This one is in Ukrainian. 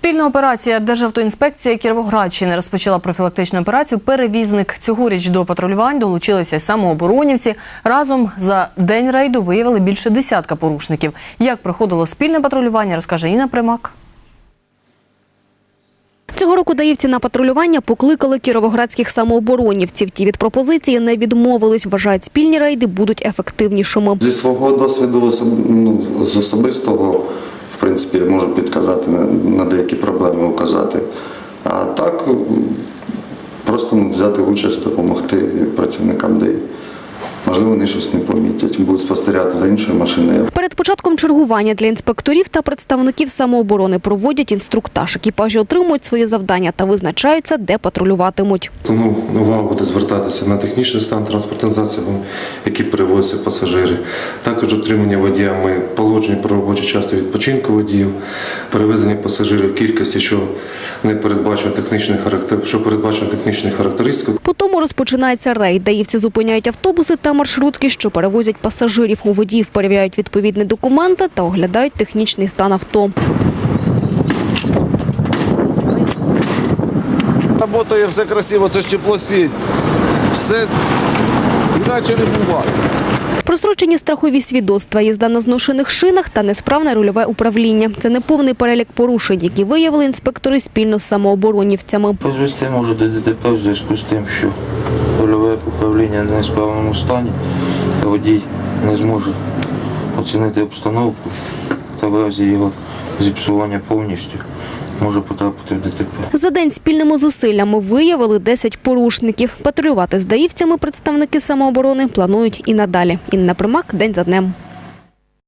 Спільна операція Державтоінспекція Кіровоградщини розпочала профілактичну операцію. Перевізник цьогоріч до патрулювань долучилися й самооборонівці. Разом за день рейду виявили більше десятка порушників. Як проходило спільне патрулювання, розкаже Інна Примак. Цього року даївці на патрулювання покликали кіровоградських самооборонівців. Ті від пропозиції не відмовились. Вважають, спільні рейди будуть ефективнішими. Зі свого досвіду ну, з особистого, принципі, я можу підказати на, деякі проблеми указати. А так просто взяти участь, допомогти працівникам ДЕІ. Можливо, вони щось не помітять, будуть спостерігати за іншою машиною. Перед початком чергування для інспекторів та представників самооборони проводять інструктаж. Екіпажі отримують свої завдання та визначаються, де патрулюватимуть. Тому увага буде звертатися на технічний стан транспортних засобів, які перевозять пасажири. Також отримання водіями положення про робочий час та відпочинку водіїв, перевезення пасажирів в кількості, що не передбачено технічних характер, що передбачено технічних характеристик. По тому розпочинається рейд. Даївці зупиняють автобуси та маршрутки, що перевозять пасажирів. У водіїв перевіряють відповідні документи та оглядають технічний стан авто. Работає все красиво, це ж теплосіть. Все іначе не буває. Прострочені страхові свідоцтва, їзда на зношених шинах та несправне рульове управління. Це не повний перелік порушень, які виявили інспектори спільно з самооборонівцями. Призвести може до ДТП в зв'язку з тим, що рульове управління в несправному стані, та водій не зможе оцінити обстановку та в разі його зіпсування повністю може потрапити в ДТП. За день спільними зусиллями виявили 10 порушників. Патрулювати з даївцями представники самооборони планують і надалі. Інна Примак день за днем.